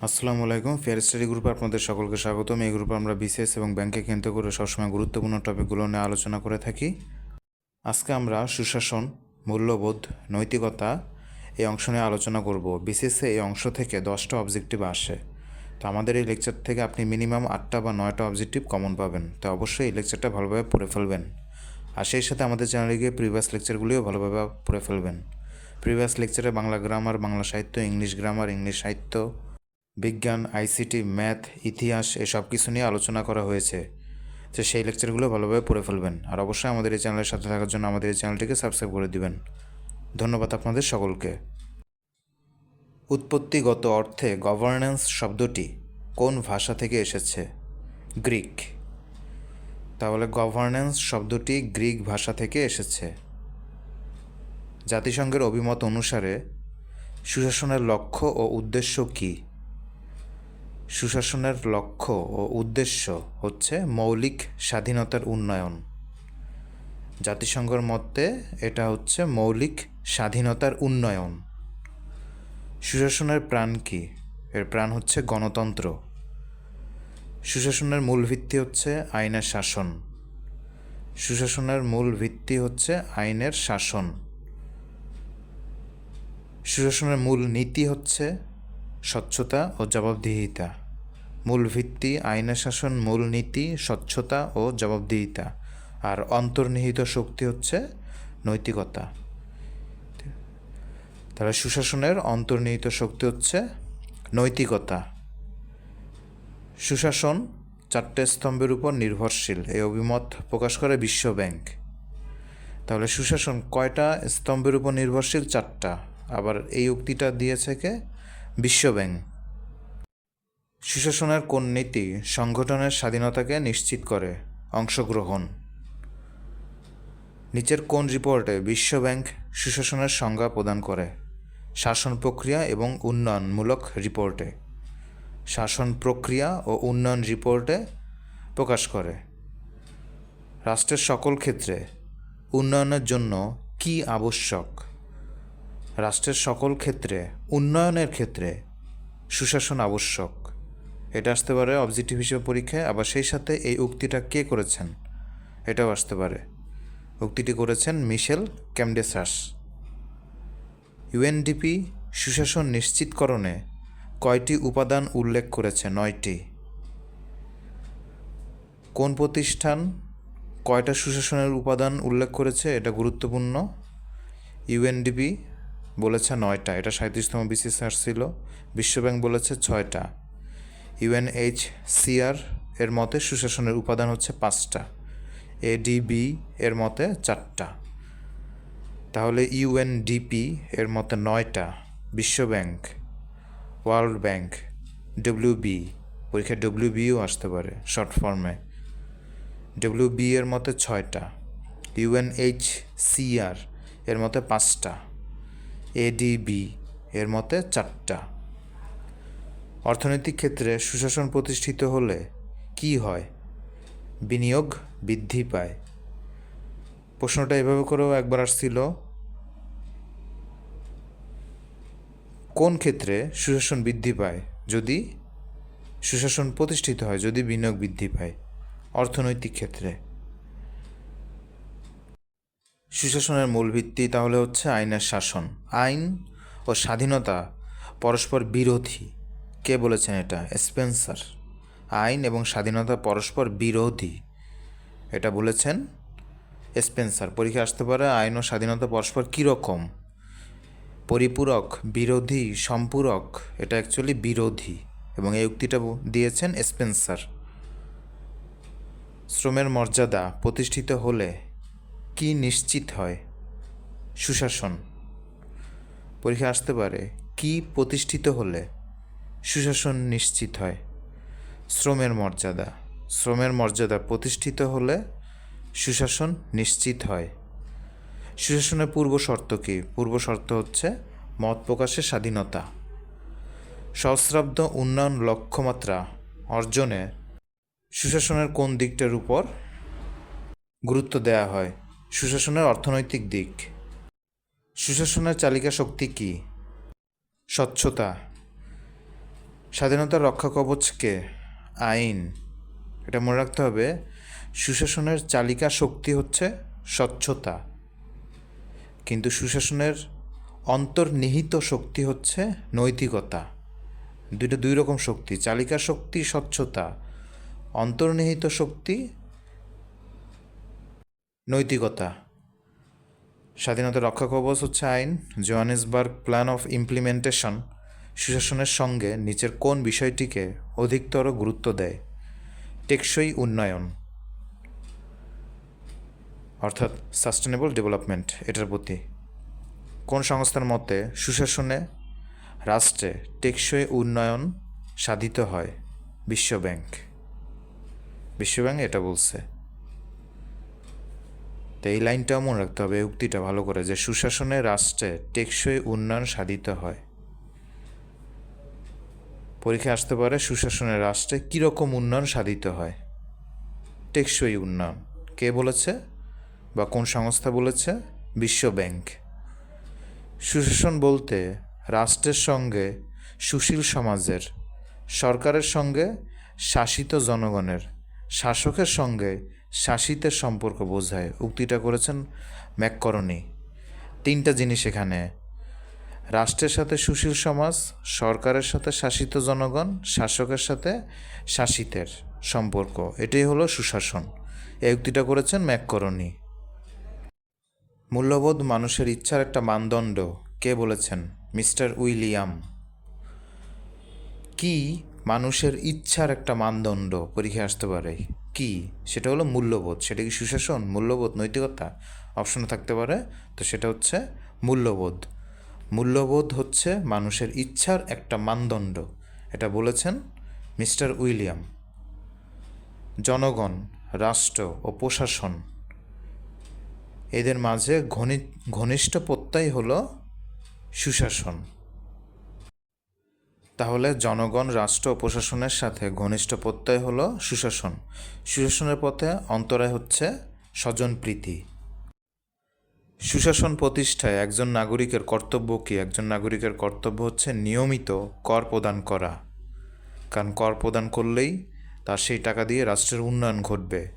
আসসালামু আলাইকুম। Fair study গ্রুপে আপনাদের সকলকে স্বাগতম। এই গ্রুপে আমরা বিসিএস এবং ব্যাংকে কেন্দ্র করে সবসময় গুরুত্বপূর্ণ টপিকগুলো নিয়ে আলোচনা করে থাকি। আজকে আমরা সুশাসন, মূল্যবোধ, নৈতিকতা এই অংশ নিয়ে আলোচনা করব। বিসিএসে এই অংশ থেকে দশটা অবজেক্টিভ আসে। তো আমাদের এই লেকচার থেকে আপনি মিনিমাম আটটা বা নয়টা অবজেক্টিভ কমন পাবেন। তো অবশ্যই এই লেকচারটা ভালোভাবে পড়ে ফেলবেন। আর সেই সাথে আমাদের চ্যানেলে গিয়ে প্রিভিয়াস লেকচারগুলিও ভালোভাবে পড়ে ফেলবেন। প্রিভিয়াস লেকচারে বাংলা গ্রামার বাংলা সাহিত্য ইংলিশ গ্রামার ইংলিশ সাহিত্য বিজ্ঞান, আইসিটি, ম্যাথ, ইতিহাস এসব কিছু নিয়ে আলোচনা করা হয়েছে। যে সেই লেকচারগুলো ভালোভাবে পড়ে ফেলবেন। আর অবশ্যই আমাদের এই চ্যানেলের সাথে থাকার জন্য আমাদের এই চ্যানেলটিকে সাবস্ক্রাইব করে দিবেন। ধন্যবাদ আপনাদের সকলকে। উৎপত্তিগত অর্থে গভর্নেন্স শব্দটি কোন ভাষা থেকে এসেছে? গ্রিক। তাহলে গভর্নেন্স শব্দটি গ্রিক ভাষা থেকে এসেছে। জাতিসংঘের অভিমত অনুসারে সুশাসনের লক্ষ্য ও উদ্দেশ্য কী? সুশাসনের লক্ষ্য ও উদ্দেশ্য হচ্ছে মৌলিক স্বাধীনতার উন্নয়ন। জাতিসংঘের মতে এটা হচ্ছে মৌলিক স্বাধীনতার উন্নয়ন। সুশাসনের প্রাণ কি? এর প্রাণ হচ্ছে গণতন্ত্র। সুশাসনের মূল ভিত্তি হচ্ছে আইনের শাসন। সুশাসনের মূল ভিত্তি হচ্ছে আইনের শাসন। সুশাসনের মূল নীতি হচ্ছে স্বচ্ছতা ও জবাবদিহিতা। মূল ভিত্তি আইনের শাসন মূল নীতি স্বচ্ছতা ও জবাবদিহিতা। আর অন্তর্নিহিত শক্তি হচ্ছে নৈতিকতা। তাহলে সুশাসনের অন্তর্নিহিত শক্তি হচ্ছে নৈতিকতা। সুশাসন চারটে স্তম্ভের উপর নির্ভরশীল, এই অভিমত প্রকাশ করে বিশ্ব ব্যাংক। তাহলে সুশাসন কয়টা স্তম্ভের উপর নির্ভরশীল? চারটা। আবার এই উক্তিটা দিয়েছে কে? বিশ্বব্যাংক সুশাসনের কোন নীতি সংগঠনের স্বাধীনতাকে নিশ্চিত করে? অংশগ্রহণ। নিচের কোন রিপোর্টে বিশ্বব্যাংক সুশাসনের সংজ্ঞা প্রদান করে? শাসন প্রক্রিয়া এবং উন্নয়নমূলক রিপোর্টে। শাসন প্রক্রিয়া ও উন্নয়ন রিপোর্টে প্রকাশ করে। রাষ্ট্রের সকল ক্ষেত্রে উন্নয়নের জন্য কি আবশ্যক? রাষ্ট্রের সকল ক্ষেত্রে, উন্নয়নের ক্ষেত্রে সুশাসন আবশ্যক। এটা আসতে পারে অবজেক্টিভ হিসেবে পরীক্ষায়, আবার সেই সাথে এই উক্তিটা কে করেছেন? এটাও আসতে পারে। উক্তিটি করেছেন মিশেল ক্যামডেসাস। ইউএনডিপি সুশাসন নিশ্চিতকরণে কয়টি উপাদান উল্লেখ করেছে? নয়টি। কোন প্রতিষ্ঠান কয়টা সুশাসনের উপাদান উল্লেখ করেছে? এটা গুরুত্বপূর্ণ। ইউএনডিপি বলেছে নয়টা। এটা সাঁত্রিশতম বিসিএস ছিল। বিশ্বব্যাংক বলেছে ছয়টা। ইউএনএইচ সিআর এর মতে সুশাসনের উপাদান হচ্ছে পাঁচটা। এডিবি এর মতে চারটা। তাহলে ইউএনডিপি এর মতে নয়টা। বিশ্বব্যাংক, ওয়ার্ল্ড ব্যাংক ডব্লিউবি পরীক্ষায় ডব্লিউবিও আসতে পারে শর্ট ফর্মে। ডব্লিউবি এর মতে ছয়টা। ইউএনএইচ সিআর এর মতে পাঁচটা। এডিবি এর মতে চারটা। অর্থনৈতিক ক্ষেত্রে সুশাসন প্রতিষ্ঠিত হলে কি হয়? বিনিয়োগ বৃদ্ধি পায়। প্রশ্নটা এভাবে করেও একবার আসছিল। কোন ক্ষেত্রে সুশাসন বৃদ্ধি পায়? যদি সুশাসন প্রতিষ্ঠিত হয়, যদি বিনিয়োগ বৃদ্ধি পায়। অর্থনৈতিক ক্ষেত্রে। সুশাসনের মূল ভিত্তি তাহলে হচ্ছে আইনের শাসন। আইন ও স্বাধীনতা পরস্পর বিরোধী। কে বলেছেন এটা? স্পেন্সার। আইন এবং স্বাধীনতা পরস্পর বিরোধী। এটা বলেছেন স্পেন্সার। পরীক্ষা আসতে পারে, আইন ও স্বাধীনতা পরস্পর কীরকম? পরিপূরক, বিরোধী, সম্পূরক, এটা অ্যাকচুয়ালি বিরোধী। এবং এই উক্তিটা দিয়েছেন স্পেন্সার। শ্রমের মর্যাদা প্রতিষ্ঠিত হলে কি নিশ্চিত হয়? সুশাসন। পরীক্ষা আসতে পারে, কি প্রতিষ্ঠিত হলে সুশাসন নিশ্চিত হয়? শ্রমের মর্যাদা। শ্রমের মর্যাদা প্রতিষ্ঠিত হলে সুশাসন নিশ্চিত হয়। সুশাসনের পূর্ব শর্ত কী? পূর্ব শর্ত হচ্ছে মত প্রকাশের স্বাধীনতা। সহস্রাব্দ উন্নয়ন লক্ষ্যমাত্রা অর্জনে সুশাসনের কোন দিকটার উপর গুরুত্ব দেওয়া হয়? সুশাসনের অর্থনৈতিক দিক। সুশাসনের চালিকা শক্তি কী? স্বচ্ছতা। স্বাধীনতার রক্ষা কবচকে আইন। এটা মনে রাখতে হবে, সুশাসনের চালিকা শক্তি হচ্ছে স্বচ্ছতা। কিন্তু সুশাসনের অন্তর্নিহিত শক্তি হচ্ছে নৈতিকতা। দুইটা দুই রকম শক্তি, চালিকা শক্তি, স্বচ্ছতা। অন্তর্নিহিত শক্তি নৈতিকতা। স্বাধীনতা রক্ষা কবচ হচ্ছে আইন। জোহানেসবার্গ প্ল্যান অফ ইমপ্লিমেন্টেশন সুশাসনের সঙ্গে নিচের কোন বিষয়টিকে অধিকতর গুরুত্ব দেয়? টেকসই উন্নয়ন। অর্থাৎ সাস্টেনেবল ডেভেলপমেন্ট, এটার প্রতি। কোন সংস্থার মতে সুশাসনে রাষ্ট্রে টেকসই উন্নয়ন সাধিত হয়? বিশ্বব্যাংক। বিশ্বব্যাংক এটা বলছে। তো এই লাইনটাও মনে রাখতে হবে, উক্তিটা ভালো করে, যে সুশাসনে রাষ্ট্রে টেকসই উন্নয়ন সাধিত হয়। পরীক্ষা আসতে পারে সুশাসনের রাষ্ট্রে কীরকম উন্নয়ন সাধিত হয়? টেকসই উন্নয়ন। কে বলেছে? বা কোন সংস্থা বলেছে? বিশ্ব ব্যাংক। সুশাসন বলতে রাষ্ট্রের সঙ্গে সুশীল সমাজের, সরকারের সঙ্গে শাসিত জনগণের, শাসকের সঙ্গে শাসিতের সম্পর্ক বোঝায়। উক্তিটা করেছেন ম্যাককরণী তিনটা জিনিস এখানে। রাষ্ট্রের সাথে সুশীল সমাজ, সরকারের সাথে শাসিত জনগণ, শাসকের সাথে শাসিতের সম্পর্ক। এটাই হলো সুশাসন। এই উক্তিটা করেছেন ম্যাককরণী মূল্যবোধ মানুষের ইচ্ছার একটা মানদণ্ড, কে বলেছেন? Mister William. কি? মানুষের ইচ্ছার একটা মানদণ্ড, পরীক্ষায় আসতে পারে। কি? সেটা হলো মূল্যবোধ। সেটা কি সুশাসন? মূল্যবোধ, নৈতিকতা? অপশনে থাকতে পারে। তো সেটা হচ্ছে মূল্যবোধ। মূল্যবোধ হচ্ছে মানুষের ইচ্ছার একটা মানদণ্ড। এটা বলেছেন মিস্টার উইলিয়াম। জনগণ, রাষ্ট্র ও প্রশাসন। এদের মাঝে ঘনি, ঘনিষ্ঠ প্রত্যয় হলো সুশাসন। তাহলে জনগণ, রাষ্ট্র প্রশাসনের সাথে ঘনিষ্ঠ প্রত্যয় হলো সুশাসন। সুশাসনের পথে অন্তরায় হচ্ছে স্বজনপ্রীতি সুশাসন প্রতিষ্ঠায় একজন নাগরিকের কর্তব্য কি? একজন নাগরিকের কর্তব্য হচ্ছে নিয়মিত কর প্রদান করা। কারণ কর প্রদান করলেই তার সেই টাকা দিয়ে রাষ্ট্রের উন্নয়ন ঘটবে।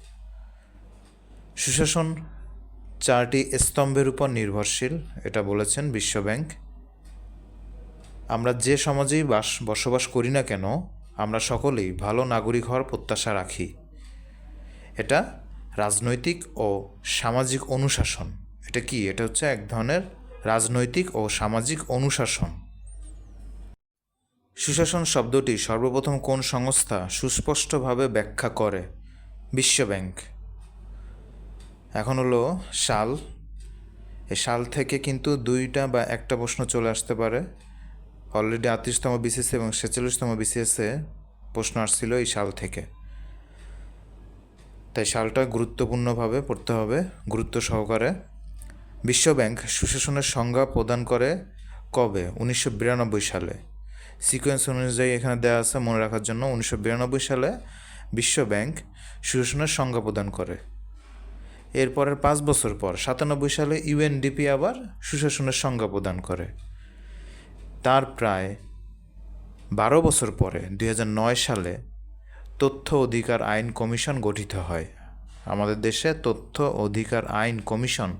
সুশাসন চারটি স্তম্ভের উপর নির্ভরশীল, এটা বলেছেন বিশ্বব্যাংক। আমরা যে সমাজেই বাস বসবাস করি না কেন, আমরা সকলেই ভালো নাগরিক হওয়ার প্রত্যাশা রাখি। এটা রাজনৈতিক ও সামাজিক অনুশাসন। এটা কি? এটা হচ্ছে এক ধরনের রাজনৈতিক ও সামাজিক অনুশাসন। সুশাসন শব্দটি সর্বপ্রথম কোন সংস্থা সুস্পষ্টভাবে ব্যাখ্যা করে? বিশ্বব্যাংক। এখন হলো সাল। এ সাল থেকে কিন্তু দুইটা বা একটা প্রশ্ন চলে আসতে পারে। অলরেডি আটত্রিশতম বিসিএসে এবং ছেচল্লিশতম বিসিএসে প্রশ্ন আসছিল এই সাল থেকে। তাই সালটা গুরুত্বপূর্ণভাবে পড়তে হবে, গুরুত্ব সহকারে। বিশ্বব্যাংক সুশাসনের সংজ্ঞা প্রদান করে কবে? উনিশশো বিরানব্বই সালে। সিকোয়েন্স অনুযায়ী এখানে দেওয়া আছে, মনে রাখার জন্য উনিশশো বিরানব্বই সালে বিশ্বব্যাংক সুশাসনের সংজ্ঞা প্রদান করে। এরপরের পাঁচ বছর পর, সাতানব্বই সালে ইউএনডিপি আবার সুশাসনের সংজ্ঞা প্রদান করে। তার প্রায় বারো বছর পরে, দুই হাজার নয় সালে তথ্য অধিকার আইন কমিশন গঠিত হয়। আমাদের দেশে তথ্য অধিকার আইন কমিশন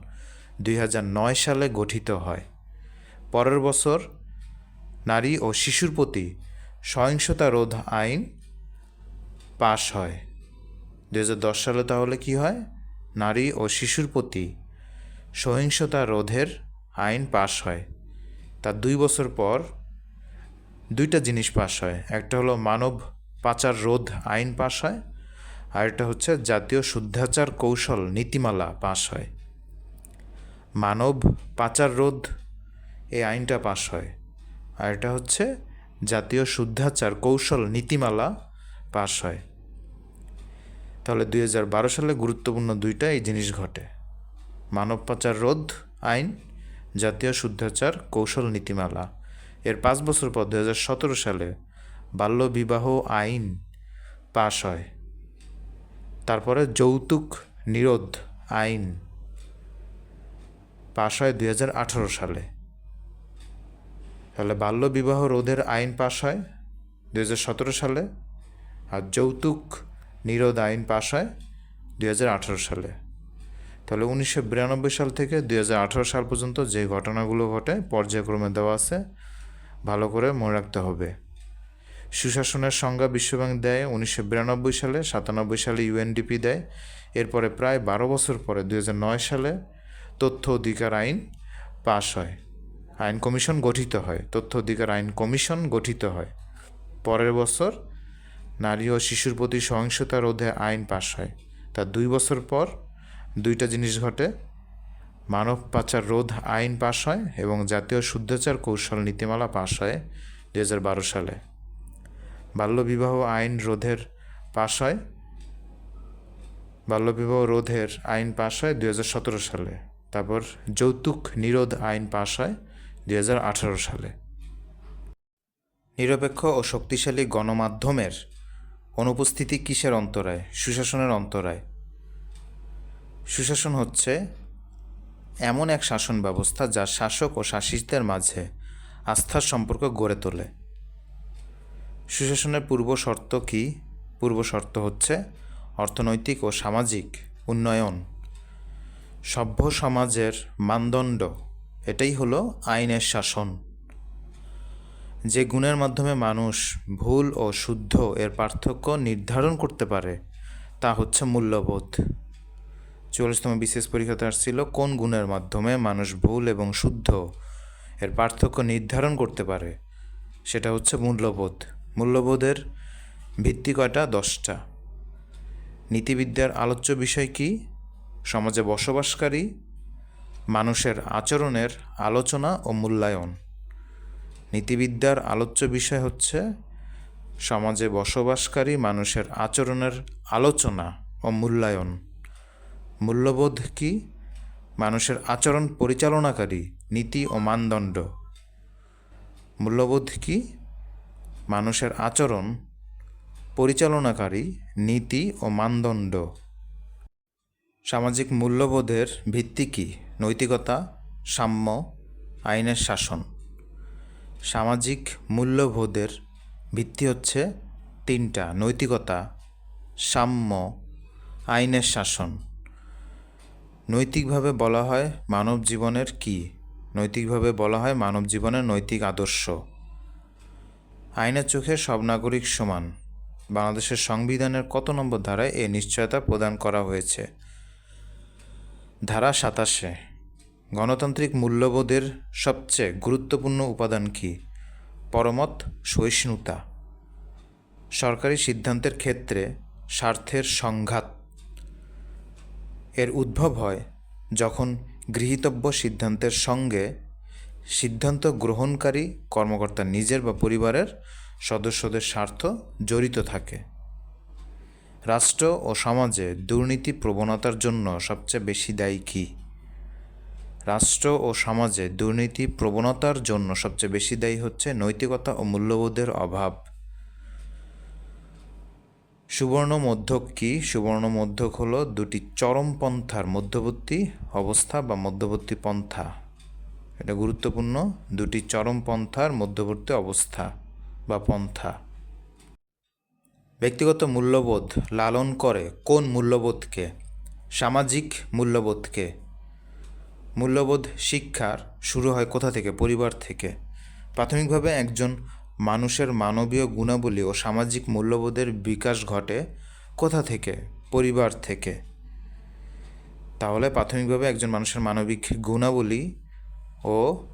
দুই হাজার নয় সালে গঠিত হয়। পরের বছর নারী ও শিশুর প্রতি সহিংসতা রোধ আইন পাশ হয়। দুই হাজার দশ সালে তাহলে কি হয়? নারী ও শিশুর প্রতি সহিংসতা রোধের আইন পাশ হয়। তার দুই বছর পর দুইটা জিনিস পাশ হয়। একটা হলো মানব পাচার রোধ আইন পাশ হয় আর একটা হচ্ছে জাতীয় শুদ্ধাচার কৌশল নীতিমালা পাশ হয়। মানব পাচার রোধ এই আইনটা পাশ হয় আর এটা হচ্ছে জাতীয় শুদ্ধাচার কৌশল নীতিমালা পাশ হয়। তাহলে দুই হাজার বারো সালে গুরুত্বপূর্ণ দুইটা এই জিনিস ঘটে। মানব পাচার রোধ আইন জাতীয় শুদ্ধাচার কৌশল নীতিমালা। এর পাঁচ বছর পর দু হাজার সতেরো সালে বাল্যবিবাহ আইন পাশ হয়। তারপরে যৌতুক নিরোধ আইন পাশ হয় দুই হাজার আঠারো সালে। তাহলে বাল্যবিবাহ রোধের আইন পাশ হয় দু হাজার সতেরো সালে আর যৌতুক নিরোধ আইন পাশ হয় দুই হাজার আঠেরো সালে। তাহলে উনিশশো বিরানব্বই সাল থেকে দুই হাজার আঠেরো সাল পর্যন্ত যে ঘটনাগুলো ঘটে পর্যায়ক্রমে দেওয়া আছে, ভালো করে মনে রাখতে হবে। সুশাসনের সংজ্ঞা বিশ্বব্যাংক দেয় উনিশশো বিরানব্বই সালে, সাতানব্বই সালে ইউএনডিপি দেয়, এরপরে প্রায় বারো বছর পরে দুই সালে তথ্য অধিকার আইন পাশ হয়। আইন কমিশন গঠিত হয়, তথ্য অধিকার আইন কমিশন গঠিত হয়। পরের বছর নারী ও শিশুর প্রতি সহিংসতা রোধে আইন পাশ হয়। তার দুই বছর পর দুইটা জিনিস ঘটে। মানব পাচার রোধ আইন পাশ হয় এবং জাতীয় শুদ্ধাচার কৌশল নীতিমালা পাশ হয় দু হাজার বারো সালে। বাল্যবিবাহ আইন রোধের পাশ হয়। বাল্যবিবাহ রোধের আইন পাশ হয় দু হাজার সতেরো সালে। তারপর যৌতুক নিরোধ আইন পাশ হয় দু হাজার আঠারো সালে। নিরপেক্ষ ও শক্তিশালী গণমাধ্যমের অনুপস্থিতি কিসের অন্তরায়? সুশাসনের অন্তরায়। সুশাসন হচ্ছে এমন এক শাসন ব্যবস্থা যা শাসক ও শাসিতদের মাঝে আস্থার সম্পর্ক গড়ে তোলে। সুশাসনের পূর্ব শর্ত কি? পূর্ব শর্ত হচ্ছে অর্থনৈতিক ও সামাজিক উন্নয়ন। সভ্য সমাজের মানদণ্ড, এটাই হলো আইনের শাসন। যে গুণের মাধ্যমে মানুষ ভুল ও শুদ্ধ এর পার্থক্য নির্ধারণ করতে পারে, তা হচ্ছে মূল্যবোধ। চল্লিশতম বিশেষ পরীক্ষাতে আসছিল, কোন গুণের মাধ্যমে মানুষ ভুল এবং শুদ্ধ এর পার্থক্য নির্ধারণ করতে পারে? সেটা হচ্ছে মূল্যবোধ। মূল্যবোধের ভিত্তি কয়টা? দশটা। নীতিবিদ্যার আলোচ্য বিষয় কি? সমাজে বসবাসকারী, মানুষের আচরণের আলোচনা ও মূল্যায়ন। নীতিবিদ্যার আলোচ্য বিষয় হচ্ছে সমাজে বসবাসকারী মানুষের আচরণের আলোচনা ও মূল্যায়ন। মূল্যবোধ কি? মানুষের আচরণ পরিচালনাকারী, নীতি ও মানদণ্ড। মূল্যবোধ কি? মানুষের আচরণ পরিচালনাকারী, নীতি ও মানদণ্ড। সামাজিক মূল্যবোধের ভিত্তি কি? নৈতিকতা, সাম্য, আইনের শাসন। সামাজিক মূল্যবোধের ভিত্তি হচ্ছে তিনটা, নৈতিকতা, সাম্য, আইনের শাসন। নৈতিকভাবে বলা হয় মানব জীবনের কি? নৈতিকভাবে বলা হয় মানব জীবনের নৈতিক আদর্শ। আইনের চোখে সব নাগরিক সমান। বাংলাদেশের সংবিধানের কত নম্বর ধারায় এ নিশ্চয়তা প্রদান করা হয়েছে? ধারা সাতাশে। গণতান্ত্রিক মূল্যবোধের সবচেয়ে গুরুত্বপূর্ণ উপাদান কি? পরমত সহিষ্ণুতা। সরকারি সিদ্ধান্তের ক্ষেত্রে স্বার্থের সংঘাত। এর উদ্ভব হয় যখন গৃহীতব্য সিদ্ধান্তের সঙ্গে সিদ্ধান্ত গ্রহণকারী কর্মকর্তা নিজের বা পরিবারের সদস্যদের স্বার্থ জড়িত থাকে। রাষ্ট্র ও সমাজে দুর্নীতি প্রবণতার জন্য সবচেয়ে বেশি দায়ী কী? রাষ্ট্র ও সমাজে দুর্নীতি প্রবণতার জন্য সবচেয়ে বেশি দায়ী হচ্ছে নৈতিকতা ও মূল্যবোধের অভাব। সুবর্ণ মধ্যক কি? সুবর্ণ মধ্যক হলো দুটি চরমপন্থার মধ্যবর্তী অবস্থা বা মধ্যবর্তী পন্থা। এটা গুরুত্বপূর্ণ, দুটি চরমপন্থার মধ্যবর্তী অবস্থা বা পন্থা। ব্যক্তিগত মূল্যবোধ লালন করে কোন মূল্যবোধকে? সামাজিক মূল্যবোধকে। মূল্যবোধ শিক্ষার শুরু হয় কোথা থেকে? পরিবার থেকে। প্রাথমিকভাবে একজন মানুষের মানবীয় গুণাবলী ও সামাজিক মূল্যবোধের বিকাশ ঘটে কোথা থেকে? পরিবার থেকে। তাহলে প্রাথমিকভাবে একজন মানুষের মানবিক গুণাবলী ও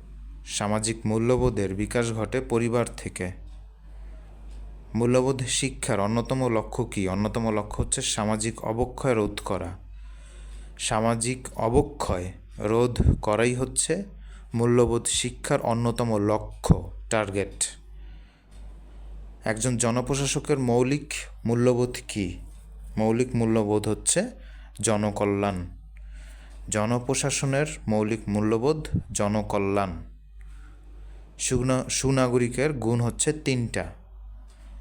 সামাজিক মূল্যবোধের বিকাশ ঘটে পরিবার থেকে। মূল্যবোধ শিক্ষার অন্যতম লক্ষ্য কী? অন্যতম লক্ষ্য হচ্ছে সামাজিক অবক্ষয় রোধ করা। সামাজিক অবক্ষয় রোধ করাই হচ্ছে মূল্যবোধ শিক্ষার অন্যতম লক্ষ্য, টার্গেট। একজন জনপ্রশাসকের মৌলিক মূল্যবোধ কী? মৌলিক মূল্যবোধ হচ্ছে জনকল্যাণ। জনপ্রশাসনের মৌলিক মূল্যবোধ জনকল্যাণ। সুনা সুনাগরিকের গুণ হচ্ছে তিনটা।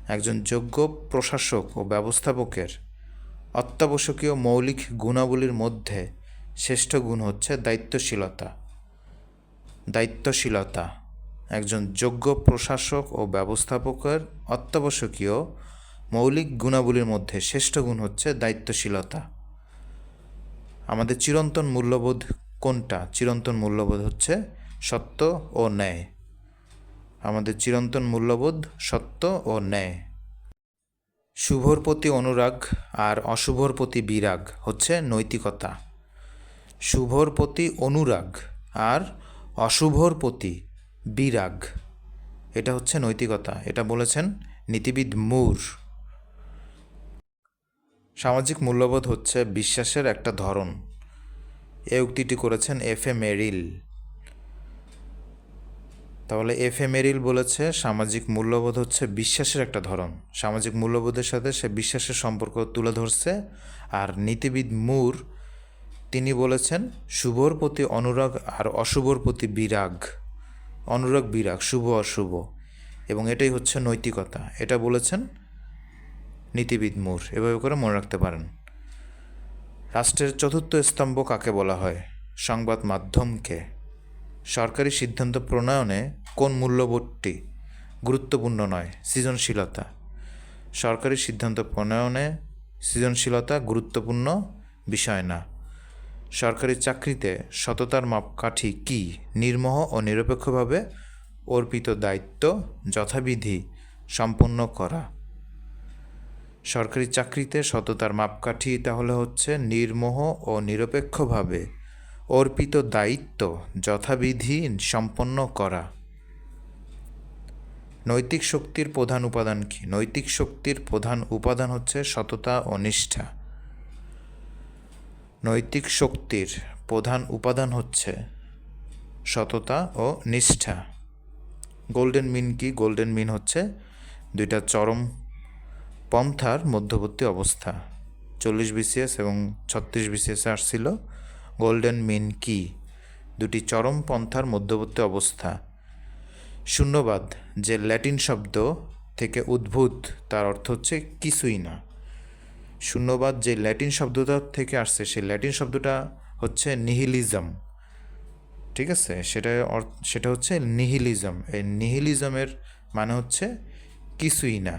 একজন যোগ্য প্রশাসক ও ব্যবস্থাপকের অত্যাবশ্যকীয় মৌলিক গুণাবলীর মধ্যে শ্রেষ্ঠ গুণ হচ্ছে দায়িত্বশীলতা। দায়িত্বশীলতা। একজন যোগ্য প্রশাসক ও ব্যবস্থাপকের অত্যাবশ্যকীয় মৌলিক গুণাবলীর মধ্যে শ্রেষ্ঠ গুণ হচ্ছে দায়িত্বশীলতা। আমাদের চিরন্তন মূল্যবোধ কোনটা? চিরন্তন মূল্যবোধ হচ্ছে সত্য ও ন্যায়। আমাদের চিরন্তন মূল্যবোধ সত্য ও ন্যায়। শুভর প্রতি অনুরাগ আর অশুভর প্রতি বিরাগ হচ্ছে নৈতিকতা। শুভর প্রতি অনুরাগ আর অশুভর প্রতি বিরাগ। এটা হচ্ছে নৈতিকতা। এটা বলেছেন নীতিবিদ মুর। সামাজিক মূল্যবোধ হচ্ছে বিশ্বাসের একটা ধরন। এ উক্তিটি করেছেন এফ এ মেরিল। তাহলে এফ এ মেরিল বলেছে সামাজিক মূল্যবোধ হচ্ছে বিশ্বাসের একটা ধরন। সামাজিক মূল্যবোধের সাথে সে বিশ্বাসের সম্পর্ক তুলে ধরছে। আর নীতিবিদ মুর, তিনি বলেছেন, শুভর প্রতি অনুরাগ আর অশুভর প্রতি বিরাগ। অনুরাগ বিরাগ, শুভ অশুভ এবং এটাই হচ্ছে নৈতিকতা। এটা বলেছেন নীতিবিদ মুর। এভাবে করে মনে রাখতে পারেন। রাষ্ট্রের চতুর্থ স্তম্ভ কাকে বলা হয়? সংবাদ মাধ্যমকে। সরকারি সিদ্ধান্ত প্রণয়নে কোন মূল্যবোধটি গুরুত্বপূর্ণ নয়? সৃজনশীলতা। সরকারি সিদ্ধান্ত প্রণয়নে সৃজনশীলতা গুরুত্বপূর্ণ বিষয় না। সরকারি চাকরিতে সততার মাপকাঠি কি নির্মোহ ও নিরপেক্ষভাবে অর্পিত দায়িত্ব যথাবিধি সম্পন্ন করা? সরকারি চাকরিতে সততার মাপকাঠি তাহলে হচ্ছে নির্মোহ ও নিরপেক্ষভাবে অর্পিত দায়িত্ব যথাবিধি সম্পন্ন করা। নৈতিক শক্তির প্রধান উপাদান কি? নৈতিক শক্তির প্রধান উপাদান হচ্ছে সততা ও নিষ্ঠা। নৈতিক শক্তির প্রধান উপাদান হচ্ছে সততা ও নিষ্ঠা। গোল্ডেন মিন কি? গোল্ডেন মিন হচ্ছে দুইটা চরম পন্থার মধ্যবর্তী অবস্থা। চল্লিশ বিসিএস এবং ছত্রিশ বিসিএসে আসছিল। গোল্ডেন মিন কি? দুটি চরম পন্থার মধ্যবর্তী অবস্থা। শূন্যবাদ, যে ল্যাটিন শব্দ থেকে উদ্ভূত, তার অর্থ হচ্ছে কিছুই না। শূন্যবাদ যে ল্যাটিন শব্দটা থেকে আসছে, সেই ল্যাটিন শব্দটা হচ্ছে নিহিলিজম। ঠিক আছে? সেটা সেটা হচ্ছে নিহিলিজম। এই নিহিলিজমের মানে হচ্ছে কিছুই না।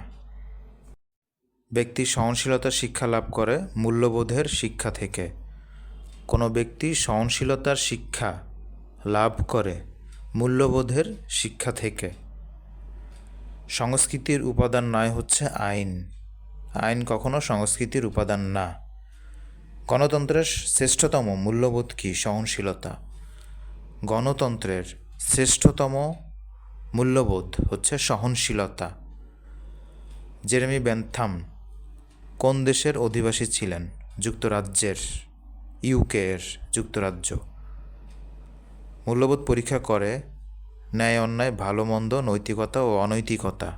ব্যক্তি সহনশীলতার শিক্ষা লাভ করে মূল্যবোধের শিক্ষা থেকে। কোনো ব্যক্তি সহনশীলতার শিক্ষা লাভ করে মূল্যবোধের শিক্ষা থেকে। সংস্কৃতির উপাদান নয় হচ্ছে আইন। আইন কখনো সংস্কৃতির উপাদান না। গণতন্ত্রের শ্রেষ্ঠতম মূল্যবোধ কি? সহনশীলতা। গণতন্ত্রের শ্রেষ্ঠতম মূল্যবোধ হচ্ছে সহনশীলতা। জেরেমি বেনথাম, কোন দেশের অধিবাসী ছিলেন? যুক্তরাজ্যের ইউকে এর যুক্তরাজ্য। মূল্যবোধ পরীক্ষা করে, ন্যায় অন্যায়, ভালো মন্দ, নৈতিকতা ও অনৈতিকতা।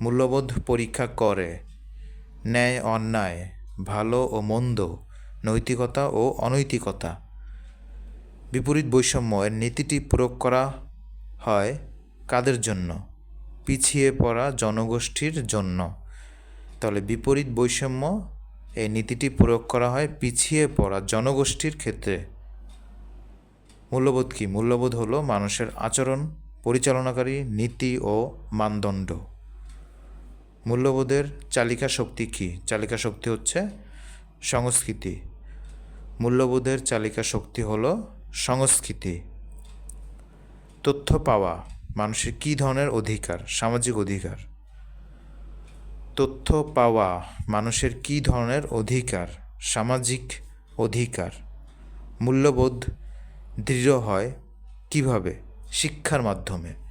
মূল্যবোধ পরীক্ষা করে ন্যায়, অন্যায়, ভালো ও মন্দ, নৈতিকতা ও অনৈতিকতা। বিপরীত বৈষম্য, এর নীতিটি প্রয়োগ করা হয় কাদের জন্য? পিছিয়ে পড়া জনগোষ্ঠীর জন্য। তাহলে বিপরীত বৈষম্য, এই নীতিটি প্রয়োগ করা হয় পিছিয়ে পড়া জনগোষ্ঠীর ক্ষেত্রে। মূল্যবোধ কি? মূল্যবোধ হলো মানুষের আচরণ, পরিচালনাকারী নীতি ও মানদণ্ড। মূল্যবোধের চালিকা শক্তি কি? চালিকা শক্তি হচ্ছে সংস্কৃতি। মূল্যবোধের চালিকা শক্তি হলো সংস্কৃতি। তথ্য পাওয়া, মানুষের কী ধরনের অধিকার? সামাজিক অধিকার। তথ্য পাওয়া, মানুষের কী ধরনের অধিকার? সামাজিক অধিকার। মূল্যবোধ দৃঢ় হয় কীভাবে? শিক্ষার মাধ্যমে।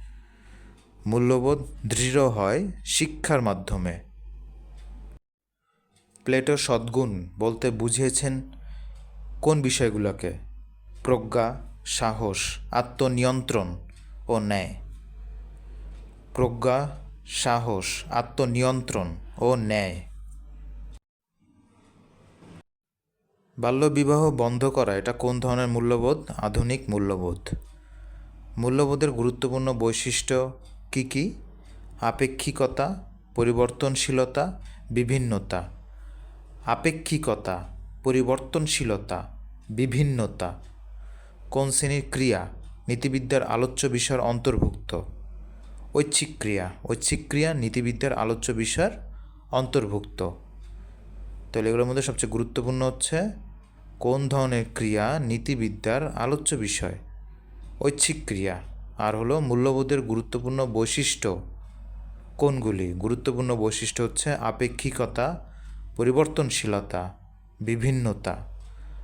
মূল্যবোধ দৃঢ় হয় শিক্ষার মাধ্যমে। প্লেটো সদ্গুণ বলতে বুঝিয়েছেন কোন বিষয়গুলোকে? প্রজ্ঞা, সাহস, আত্মনিয়ন্ত্রণ ও ন্যায়। প্রজ্ঞা, সাহস, আত্মনিয়ন্ত্রণ ও ন্যায়। বাল্যবিবাহ বন্ধ করা, এটা কোন ধরনের মূল্যবোধ? আধুনিক মূল্যবোধ। মূল্যবোধের গুরুত্বপূর্ণ বৈশিষ্ট্য কী কী? আপেক্ষিকতা, পরিবর্তনশীলতা, বিভিন্নতা। আপেক্ষিকতা, পরিবর্তনশীলতা, বিভিন্নতা। কোন শ্রেণির ক্রিয়া নীতিবিদ্যার আলোচ্য বিষয়ের অন্তর্ভুক্ত? ঐচ্ছিক ক্রিয়া। ঐচ্ছিক ক্রিয়া নীতিবিদ্যার আলোচ্য বিষয়ের অন্তর্ভুক্ত। তাহলে এগুলোর মধ্যে সবচেয়ে গুরুত্বপূর্ণ হচ্ছে, কোন ধরনের ক্রিয়া নীতিবিদ্যার আলোচ্য বিষয়? ঐচ্ছিক ক্রিয়া। আর হলো মূল্যবোধের গুরুত্বপূর্ণ বৈশিষ্ট্য কোনগুলি? গুরুত্বপূর্ণ বৈশিষ্ট্য হচ্ছে আপেক্ষিকতা, পরিবর্তনশীলতা, বিভিন্নতা।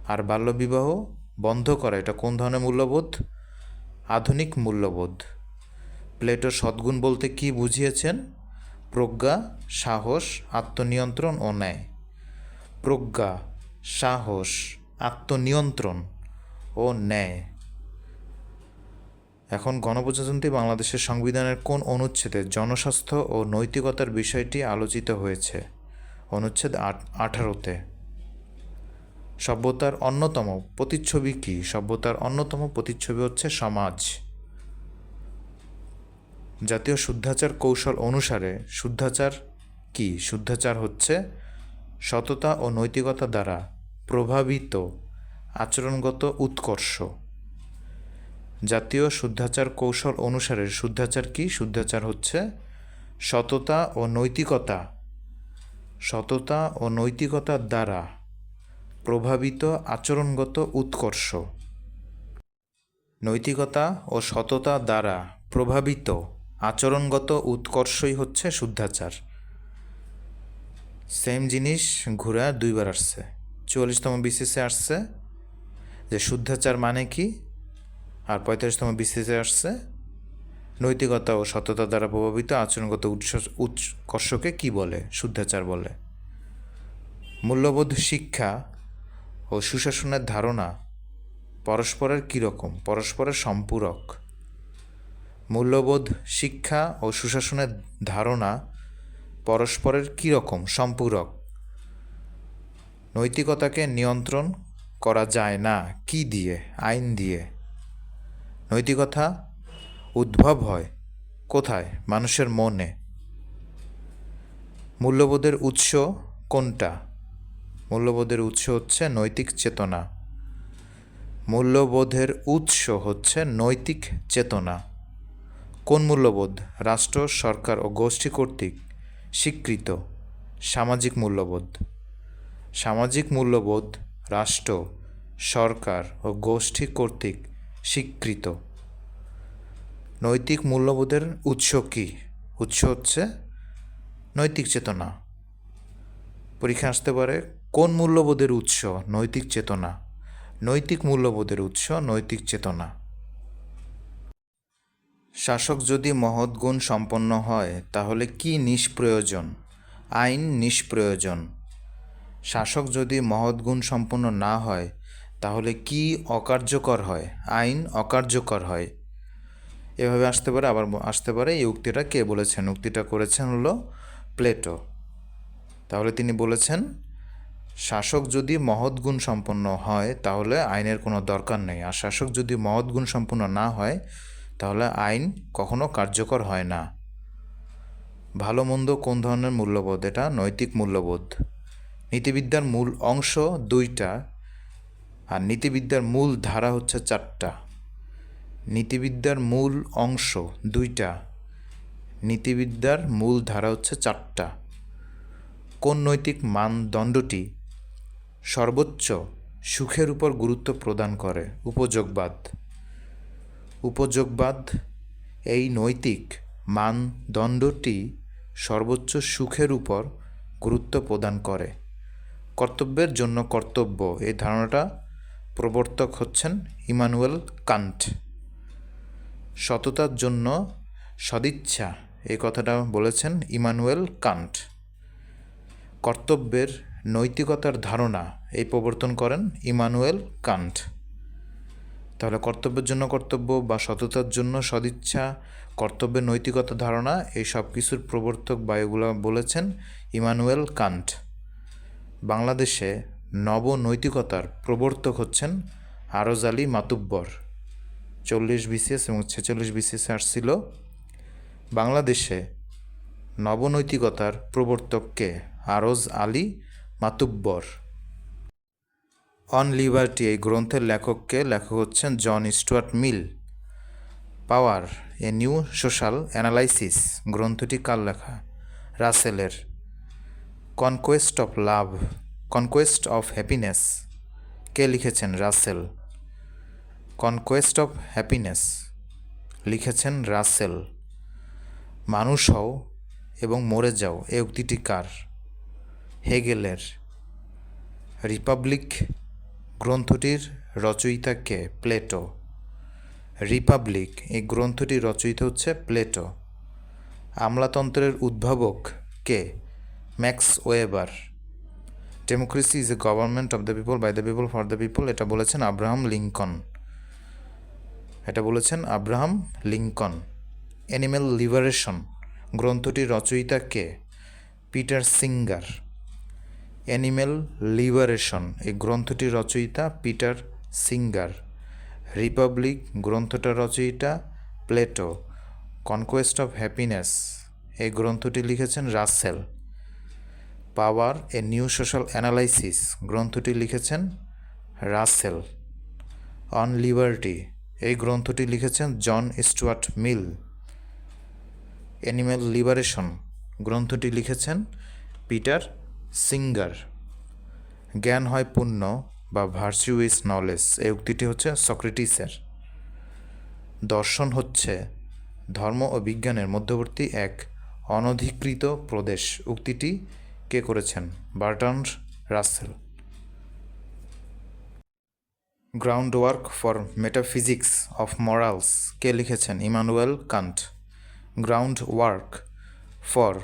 আর বাল্যবিবাহ বন্ধ করা, এটা কোন ধরনের মূল্যবোধ? আধুনিক মূল্যবোধ। প্লেটো সদ্গুণ বলতে কি বুঝিয়েছেন? প্রজ্ঞা, সাহস, আত্মনিয়ন্ত্রণ ও ন্যায়। প্রজ্ঞা, সাহস, আত্মনিয়ন্ত্রণ ও ন্যায়। এখন গণপ্রজাতন্ত্রী বাংলাদেশের সংবিধানের কোন অনুচ্ছেদে জনস্বাস্থ্য ও নৈতিকতার বিষয়টি আলোচিত হয়েছে? অনুচ্ছেদ আঠারোতে। সভ্যতার অন্যতম প্রতিচ্ছবি কি? সভ্যতার অন্যতম প্রতিচ্ছবি হচ্ছে সমাজ। জাতীয় শুদ্ধাচার কৌশল অনুসারে শুদ্ধাচার কি? শুদ্ধাচার হচ্ছে সততা ও নৈতিকতা দ্বারা প্রভাবিত আচরণগত উৎকর্ষ। জাতীয় শুদ্ধাচার কৌশল অনুসারে শুদ্ধাচার কি? শুদ্ধাচার হচ্ছে সততা ও নৈতিকতা। সততা ও নৈতিকতার দ্বারা প্রভাবিত আচরণগত উৎকর্ষ। নৈতিকতা ও সততা দ্বারা প্রভাবিত আচরণগত উৎকর্ষই হচ্ছে শুদ্ধাচার। সেম জিনিস ঘুরা দুইবার আসছে। চুয়াল্লিশতম বিসিসে আসছে যে শুদ্ধাচার মানে কি? আর পঁয়তাল্লিশতম বিসিসে আসছে। নৈতিকতা ও সততা দ্বারা প্রভাবিত আচরণগত উৎস উৎকর্ষকে কি বলে? শুদ্ধাচার বলে। মূল্যবোধ শিক্ষা ও সুশাসনের ধারণা পরস্পরের কীরকম পরস্পরের সম্পূরক। মূল্যবোধ শিক্ষা ও সুশাসনের ধারণা পরস্পরের কীরকম সম্পূরক। নৈতিকতাকে নিয়ন্ত্রণ করা যায় না। কি দিয়ে? আইন দিয়ে। নৈতিকতা উদ্ভব হয় কোথায়? মানুষের মনে। মূল্যবোধের উৎস কোনটা? মূল্যবোধের উৎস হচ্ছে নৈতিক চেতনা। মূল্যবোধের উৎস হচ্ছে নৈতিক চেতনা। কোন মূল্যবোধ? রাষ্ট্র, সরকার ও গোষ্ঠী কর্তৃক স্বীকৃত সামাজিক মূল্যবোধ। সামাজিক মূল্যবোধ রাষ্ট্র, সরকার ও গোষ্ঠী কর্তৃক স্বীকৃত। নৈতিক মূল্যবোধের উৎস কী? উৎস হচ্ছে নৈতিক চেতনা। পরীক্ষা আসতে পারে, কোন মূল্যবোধের উৎস? নৈতিক চেতনা। নৈতিক মূল্যবোধের উৎস নৈতিক চেতনা। শাসক যদি মহৎ গুণ সম্পন্ন হয়, তাহলে কি নিষ্প্রয়োজন? আইন নিষ্প্রয়োজন। শাসক যদি মহৎ গুণ সম্পন্ন না হয় তাহলে কি অকার্যকর হয়? আইন অকার্যকর হয়। এভাবে আসতে পারে, আবার আসতে পারে। এই উক্তিটা কে বলেছেন? উক্তিটা করেছেন হলো প্লেটো। তাহলে তিনি বলেছেন, শাসক যদি মহৎ গুণ সম্পন্ন হয়, তাহলে আইনের কোনো দরকার নেই। আর শাসক যদি মহৎ গুণ সম্পন্ন না হয়, তাহলে আইন কখনো কার্যকর হয় না। ভালো মন্দ কোন ধরনের মূল্যবোধ? এটা নৈতিক মূল্যবোধ। নীতিবিদ্যার মূল অংশ দুইটা। আর নীতিবিদ্যার মূল ধারা হচ্ছে চারটা। নীতিবিদ্যার মূল অংশ দুইটা। নীতিবিদ্যার মূল ধারা হচ্ছে চারটা। কোন নৈতিক মানদণ্ডটি সর্বোচ্চ সুখের উপর গুরুত্ব প্রদান করে? উপযোগবাদ। উপযোগবাদ, এই নৈতিক মানদণ্ডটি সর্বোচ্চ সুখের উপর গুরুত্ব প্রদান করে। কর্তব্যের জন্য কর্তব্য, এই ধারণাটা প্রবর্তক হচ্ছেন ইমানুয়েল কান্ট। সততার জন্য সদিচ্ছা এই কথাটা বলেছেন ইমানুয়েল কান্ট। কর্তব্যের নৈতিকতার ধারণা, এই প্রবর্তন করেন ইমানুয়েল কান্ট। তাহলে কর্তব্যের জন্য কর্তব্য বা সততার জন্য সদিচ্ছা, কর্তব্যের নৈতিকতা ধারণা, এই সব কিছুর প্রবর্তক বা এগুলো বলেছেন ইমানুয়েল কান্ট। বাংলাদেশে নবনৈতিকতার প্রবর্তক হচ্ছেন আরজ আলী মাতুব্বর। চল্লিশ বিসিএস এবং ছেচল্লিশ বিসিএস আসছিল। বাংলাদেশে নবনৈতিকতার প্রবর্তককে আরজ আলী মাতুব্বর। অন লিবার্টি এই গ্রন্থের লেখককে লেখক হচ্ছেন John Stuart Mill. Power a new social analysis. গ্রন্থটি কার লেখা? রাসেলের। Conquest of love. Conquest of happiness. কে লিখেছেন? রাসেল। Conquest of happiness. লিখেছেন রাসেল। মানুষ হও এবং মরে যাও, এ উক্তিটি কার? হেগেলের। রিপাবলিক গ্রন্থটির রচয়িতা কে? প্লেটো। রিপাবলিক, এই গ্রন্থটির রচয়িতা হচ্ছে প্লেটো। আমলাতন্ত্রের উদ্ভাবক কে? Max Weber. Democracy is a government of the people by the people for the people এটা বলেছেন আব্রাহাম লিঙ্কন। এটা বলেছেন আব্রাহাম লিঙ্কন। অ্যানিম্যাল লিবারেশন গ্রন্থটির রচয়িতা কে? পিটার সিঙ্গার অ্যানিম্যাল লিবারেশন এই গ্রন্থটির রচয়িতা পিটার সিঙ্গার রিপাবলিক গ্রন্থটার রচয়িতা প্লেটো কনকোয়েস্ট অফ হ্যাপিনেস এই গ্রন্থটি লিখেছেন Russell. Power a new social analysis গ্রন্থটি লিখেছেন রাসেল। অন লিবার্টি, এই গ্রন্থটি লিখেছেন John Stuart Mill. Animal liberation, গ্রন্থটি লিখেছেন পিটার সিঙ্গার। জ্ঞান হয় পুণ্য বা ভার্চু ইজ নলেজ, এই উক্তিটি হচ্ছে সক্রেটিসের। দর্শন হচ্ছে ধর্ম ও বিজ্ঞানের মধ্যবর্তী এক অনধিকৃত প্রদেশ। উক্তিটি কে করেছেন? Bertrand Russell. Groundwork for metaphysics of morals. কে লিখেছেন? Immanuel Kant. Groundwork for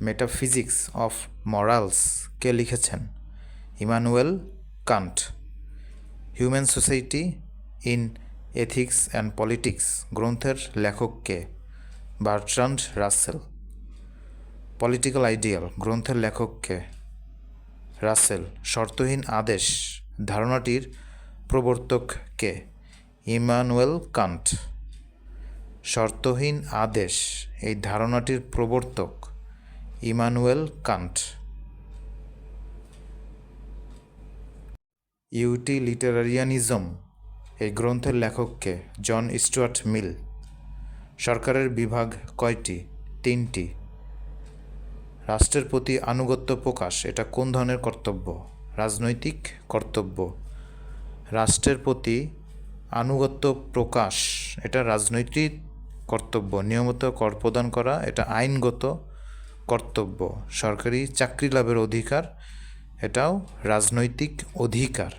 metaphysics of morals. কে লিখেছেন? Immanuel Kant. Human society in ethics and politics. গ্রন্থের লেখককে বার্ট্রান্ড রাসেল। পলিটিক্যাল আইডিয়াল গ্রন্থের লেখককে রাসেল, শর্তহীন আদেশ, ধারণাটির প্রবর্তককে ইমানুয়েল কান্ট। শর্তহীন আদেশ, এই ধারণাটির প্রবর্তক ইমানুয়েল কান্ট। ইউটিলিটারিয়ানিজম, এই গ্রন্থের লেখককে জন স্টুয়ার্ট মিল। সরকারের বিভাগ কয়টি? তিনটি। রাষ্ট্রের প্রতি আনুগত্য প্রকাশ, এটা কোন ধরনের কর্তব্য? রাজনৈতিক কর্তব্য। রাষ্ট্রের প্রতি আনুগত্য প্রকাশ, এটা রাজনৈতিক কর্তব্য। নিয়মিত কর প্রদান করা, এটা আইনগত কর্তব্য। সরকারি চাকরি লাভের অধিকার, এটাও রাজনৈতিক অধিকার।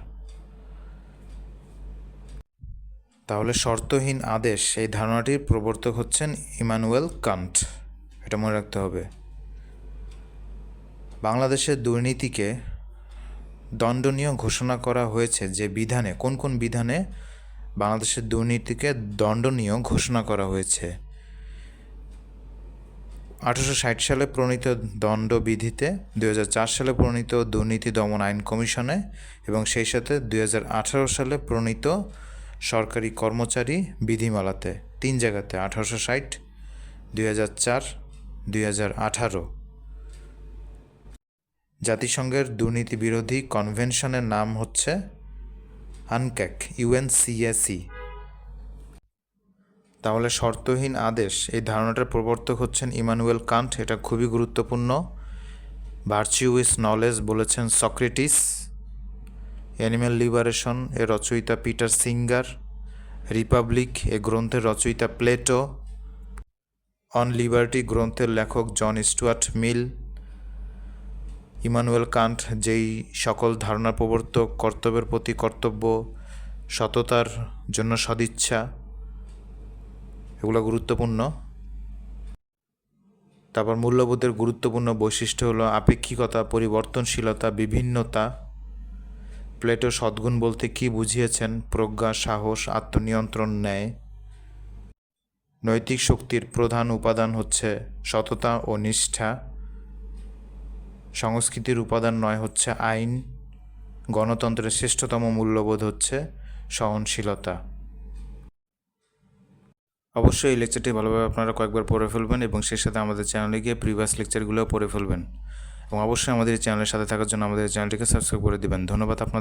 তাহলে শর্তহীন আদেশ, এই ধারণাটির প্রবর্তক হচ্ছেন ইমানুয়েল কান্ট। এটা মনে রাখতে হবে। বাংলাদেশের দুর্নীতিকে দণ্ডনীয় ঘোষণা করা হয়েছে যে বিধানে, কোন কোন বিধানে বাংলাদেশের দুর্নীতিকে দণ্ডনীয় ঘোষণা করা হয়েছে। আঠারোশো ষাট সালে প্রণীত দণ্ডবিধিতে দু হাজার চার সালে প্রণীত দুর্নীতি দমন আইন কমিশনে, এবং সেই সাথে দু হাজার আঠারো সালে প্রণীত সরকারি কর্মচারী বিধিমালাতে, তিন জায়গাতে, আঠারোশো ষাট, দুই হাজার চার, দুই হাজার আঠারো। জাতিসংঘের দুর্নীতি বিরোধী কনভেনশনের নাম হচ্ছে আনক্যাক ইউএনসিএসি তাহলে শর্তহীন আদেশ, এই ধারণাটার প্রবর্তক হচ্ছেন ইমানুয়েল কান্ট, এটা খুবই গুরুত্বপূর্ণ। ভার্চিউ ইস নলেজ বলেছেন সক্রেটিস। অ্যানিম্যাল লিবারেশন এর রচয়িতা পিটার সিঙ্গার। রিপাবলিক এ গ্রন্থের রচয়িতা প্লেটো। অন লিবার্টি গ্রন্থের লেখক John Stuart Mill. Immanuel Kant যেই সকল ধারণার প্রবর্তক, কর্তব্যের প্রতি কর্তব্য, সততার জন্য সদিচ্ছা, এগুলো গুরুত্বপূর্ণ। তারপর মূল্যবোধের গুরুত্বপূর্ণ বৈশিষ্ট্য হলো আপেক্ষিকতা, পরিবর্তনশীলতা, বিভিন্নতা। প্লেটো সদ্গুণ বলতে কি বুঝিয়েছেন? প্রজ্ঞা, সাহস, আত্মনিয়ন্ত্রণ, ন্যায়। নৈতিক শক্তির প্রধান উপাদান হচ্ছে সততা ও নিষ্ঠা। সংস্কৃতির উপাদান নয় হচ্ছে আইন, গণতন্ত্রের শ্রেষ্ঠতম মূল্যবোধ হচ্ছে সহনশীলতা। অবশ্যই এই লেকচারটি ভালোভাবে আপনারা কয়েকবার পড়ে ফেলবেন এবং সেই সাথে আমাদের চ্যানেলে গিয়ে প্রিভিয়াস লেকচারগুলোও পড়ে ফেলবেন। এবং অবশ্যই আমাদের এই চ্যানেলের সাথে থাকার জন্য আমাদের চ্যানেলটিকে সাবস্ক্রাইব করে দেবেন। ধন্যবাদ আপনার